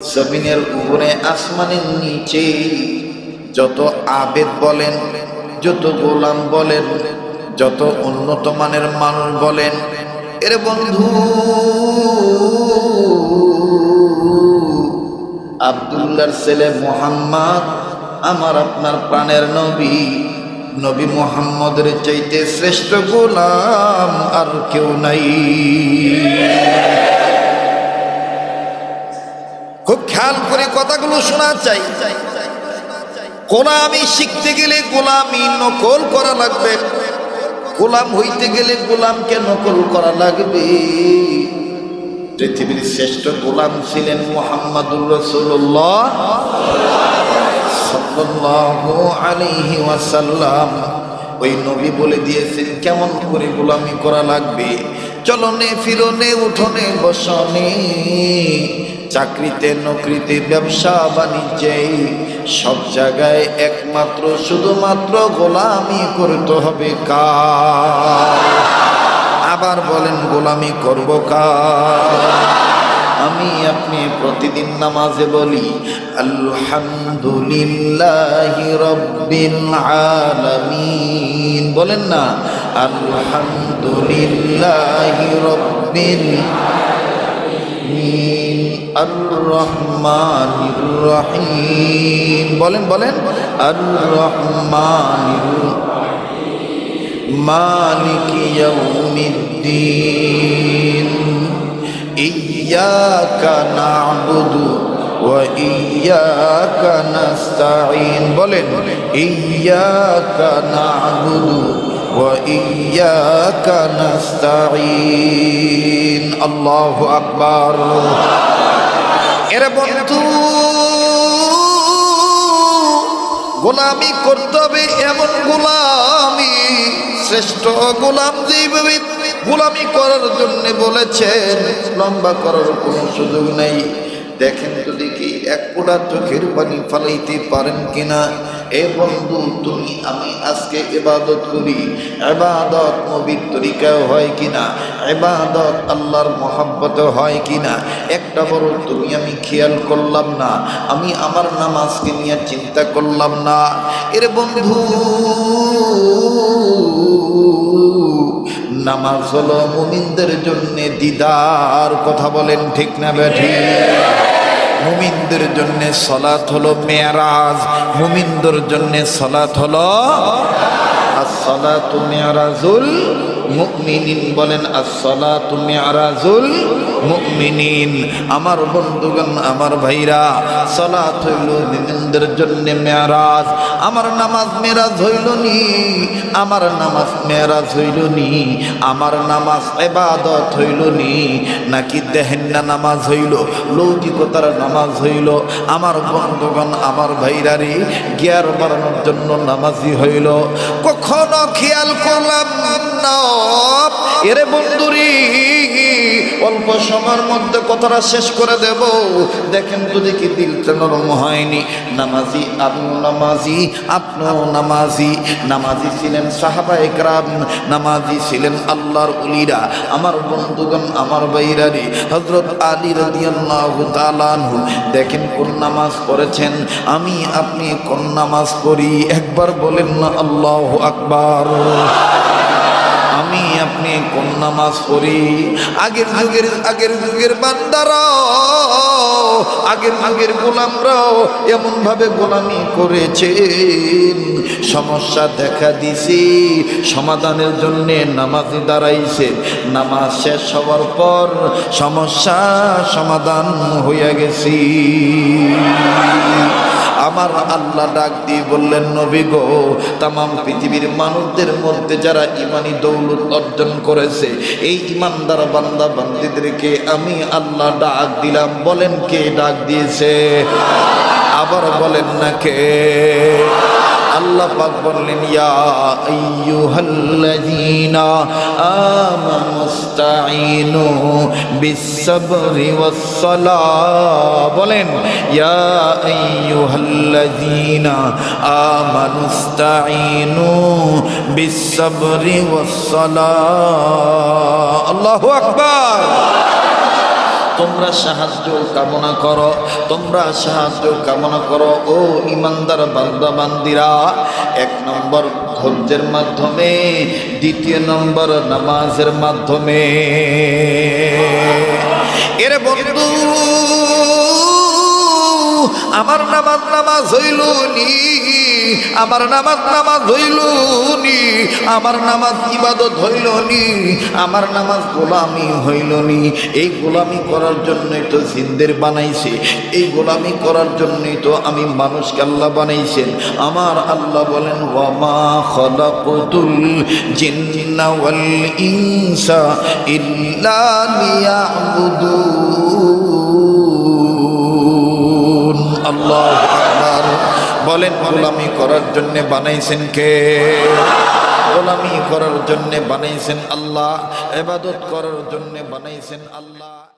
জমিনের উপরে, আসমানের নিচে যত আবেদ বলেন, যত গোলাম বলেন, যত উন্নত মানের মানুষ বলেন, এর বন্ধু আবদুল্লার ছেলে মোহাম্মদ আমার আপনার প্রাণের নবী। নবী মোহাম্মদের চাইতে শ্রেষ্ঠ গোলাম আর কেউ নাই। খেয়াল করে কথাগুলো শোনা চাই। গোলামি শিখতে গেলে গোলামি নকল করা লাগবে। গোলাম হইতে গেলে গোলামকে নকল করা লাগবে। পৃথিবীর শ্রেষ্ঠ গোলাম ছিলেন মোহাম্মদুর রসুল্লাহ ওই নবী বলে দিয়েছেন, কেমন করে গোলামি করা লাগবে? চলনে, ফিরনে, উঠোনে, বসনে, চাকরিতে, নকরিতে, ব্যবসা, বাণিজ্যে, সব জায়গায় একমাত্র, শুধুমাত্র গোলামি করতে হবে কার? আবার বলেন, গোলামি করব কার? আমি আপনি প্রতিদিন নামাজে বলি, আলহামদুলিল্লাহ রব্বিল আলামিন। বলেন না আলহামদুলিল্লাহ রব্বিল আলামিন আর রহমানির রহিম। বলেন বলেন। রহমানির মালিক ইয়াউমিদ্দিন। ইয়্যাকা না'বুদু ওয়া ইয়্যাকা নাস্তাঈন। বলেন, ইয়্যাকা না'বুদু ইয়্যাকা নাস্তাঈন আল্লাহু আকবার এরা বন্ধু, গোলামি করতে এমন গোলামি, শ্রেষ্ঠ গোলাম যেইভাবে গোলামি করার জন্য বলেছেন, লম্বা করার কোনো সুযোগ নেই। দেখেন তো দেখি এক কোটা চোখের পানি ফালাইতে পারেন কিনা? এ বন্ধু, তুমি আমি আজকে এবাদত করি। এবাদত নবীর তরিকায় হয় কিনা? এবাদত আল্লাহর মহাব্বত হয় কিনা? একটা বড় তুমি আমি খেয়াল করলাম না। আমি আমার নামাজকে নিয়ে চিন্তা করলাম না। এর বন্ধু, নামাজ হলো মুমিনদের জন্য দিদার। কথা বলেন ঠিক না ব্যাঠি মুমিনদের জন্য সলাৎ হলো মেয়ারাজ মুমিনদের জন্য সলাৎ হলো আসসালাতু মিরাজুল মুমিনিন বলেন, আসসালাতু মিরাজুল মুমিনিন। আমার বন্ধুগণ, আমার ভাইরা, সালাত হইল মুমিনদের জন্য মেরাজ। আমার নামাজ মেরাজ হইল নি, আমার নামাজ মেরাজ হইল নি, আমার নামাজ ইবাদত হইল নি, নাকি দেহেন না নামাজ হইল, লৌকিকতার নামাজ হইল। আমার বন্ধুগণ, আমার ভাইরারি জ্ঞার বাড়ানোর জন্য নামাজি হইল। কখনো খেয়াল করলাম না। এরে বন্ধুরি, অল্প সময়ের মধ্যে কথাটা শেষ করে দেব। দেখেন তো দেখি দিলটা নরম হয়নি। নামাজি আপনি নামাজি, আপনিও নামাজি। নামাজি ছিলেন সাহাবা একরাম, নামাজি ছিলেন আল্লাহর উলিরা আমার বন্ধুগণ, আমার বাইরারি হজরত আলী রাদিয়াল্লাহু দেখেন কোন নামাজ পড়েছেন? আমি, আপনি কোন নামাজ পড়ি? একবার বলেন না, আল্লাহ আকবার। আপনি কোন নামাজ পড়ি? আগের যুগের আগের যুগের বান্দারাও, আগের যুগের গোলামরাও এমন ভাবে গোলামি করেছেন। সমস্যা দেখা দিছি, সমাধানের জন্য নামাজে দাঁড়াইছে। নামাজ শেষ হওয়ার পর সমস্যা সমাধান হইয়া গেছি। আমার আল্লাহ ডাক দিয়ে বললেন, নবী গো, তামাম পৃথিবীর মানুষদের মধ্যে যারা ইমানি দৌলত অর্জন করেছে, এই ইমানদার বান্দা বান্দিদেরকে আমি আল্লাহ ডাক দিলাম। বলেন, কে ডাক দিয়েছে? আবার বলেন না কে? আল্লাহ পাক বললেন ইয়া আইয়ুহাল্লাযীনা আমানুস্তাঈনু বিস-সাবরি ওয়াস-সালাহ বলেন ইয়া আইয়ুহাল্লাযীনা আমানুস্তাঈনু বিস-সাবরি ওয়াস-সালাহ আল্লাহু আকবার তোমরা সাহায্য কামনা করো, তোমরা সাহায্য কামনা করো, ও ইমানদার বান্দা বান্দিরা। এক নম্বর ধৈর্যের মাধ্যমে, দ্বিতীয় নম্বর নামাজের মাধ্যমে। এর বন্ধু আমার নামাজ নামাজ হইল নি আমার নামাজ নামাজ হইল নি আমার নামাজ ইবাদত হইল নি আমার নামাজ গোলামি হইল নি এই গোলামি করার জন্যই তো জিন্দের বানাইছে, এই গোলামি করার জন্যই তো আমি মানুষকে আল্লাহ বানাইছেন। আমার আল্লাহ বলেন, ওয়ামা খলাকুতুল জিন্না ইনসা ইল্লা লিয়াবুদুন। আল্লাহ বলেন, গোলামি করার জন্য বানাইছেন কে? গোলামি করার জন্য বানাইছেন আল্লাহ এবাদত করার জন্য বানাইছেন আল্লাহ।